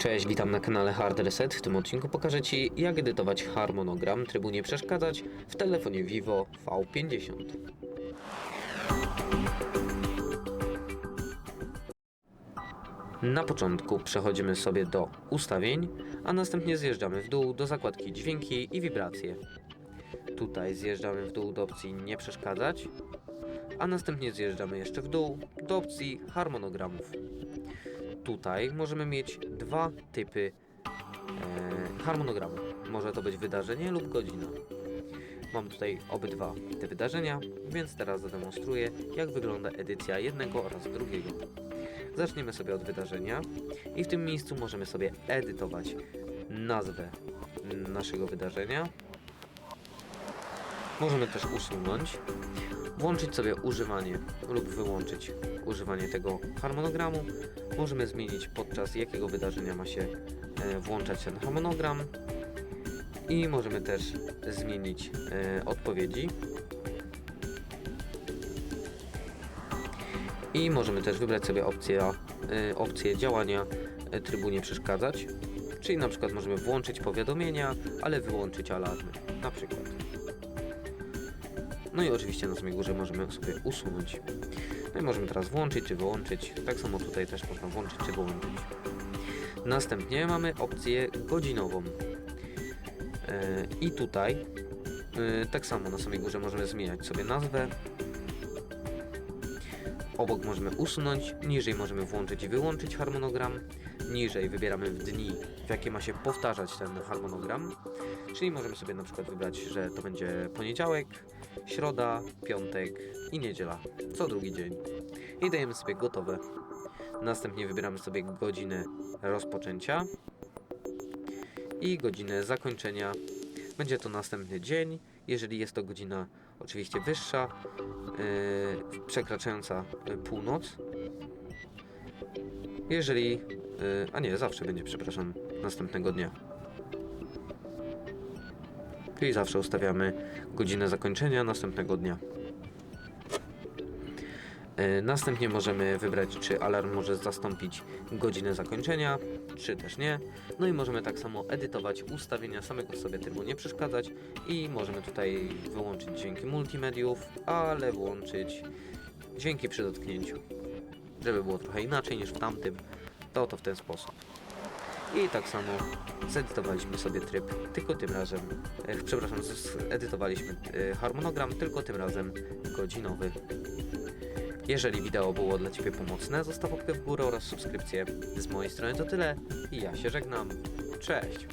Cześć, witam na kanale Hard Reset. W tym odcinku pokażę Ci, jak edytować harmonogram trybu nie przeszkadzać w telefonie Vivo V50. Na początku przechodzimy sobie do ustawień, a następnie zjeżdżamy w dół do zakładki dźwięki i wibracje. Tutaj zjeżdżamy w dół do opcji nie przeszkadzać, a następnie zjeżdżamy jeszcze w dół do opcji harmonogramów. Tutaj możemy mieć dwa typy e, harmonogramu. Może to być wydarzenie lub godzina. Mam tutaj obydwa te wydarzenia, więc teraz zademonstruję, jak wygląda edycja jednego oraz drugiego. Zaczniemy sobie od wydarzenia i w tym miejscu możemy sobie edytować nazwę naszego wydarzenia. Możemy też usunąć, włączyć sobie używanie lub wyłączyć używanie tego harmonogramu. Możemy zmienić podczas jakiego wydarzenia ma się e, włączać ten harmonogram i możemy też zmienić e, odpowiedzi. I możemy też wybrać sobie opcję, e, opcję działania trybu nie przeszkadzać. Czyli na przykład możemy włączyć powiadomienia, ale wyłączyć alarmy. Na przykład. No i oczywiście na samej górze możemy sobie usunąć. No i możemy teraz włączyć czy wyłączyć. Tak samo tutaj też można włączyć czy wyłączyć. Następnie mamy opcję godzinową. E, I tutaj e, tak samo na samej górze możemy zmieniać sobie nazwę. Obok możemy usunąć, niżej możemy włączyć i wyłączyć harmonogram. Niżej wybieramy w dni, w jakie ma się powtarzać ten harmonogram. Czyli możemy sobie na przykład wybrać, że to będzie poniedziałek, środa, piątek i niedziela. Co drugi dzień. I dajemy sobie gotowe. Następnie wybieramy sobie godzinę rozpoczęcia i godzinę zakończenia. Będzie to następny dzień. Jeżeli jest to godzina oczywiście wyższa, yy, przekraczająca yy, północ. Jeżeli, yy, a nie, zawsze będzie, przepraszam, następnego dnia. Czyli zawsze ustawiamy godzinę zakończenia następnego dnia. E, Następnie możemy wybrać, czy alarm może zastąpić godzinę zakończenia, czy też nie. No i możemy tak samo edytować ustawienia samego sobie trybu nie przeszkadzać i możemy tutaj wyłączyć dźwięki multimediów, ale włączyć dźwięki przy dotknięciu. Żeby było trochę inaczej niż w tamtym, to to w ten sposób. I tak samo zedytowaliśmy sobie tryb, tylko tym razem, e, przepraszam, zedytowaliśmy e, harmonogram, tylko tym razem godzinowy. Jeżeli wideo było dla Ciebie pomocne, zostaw łapkę w górę oraz subskrypcję. Z mojej strony to tyle i ja się żegnam. Cześć!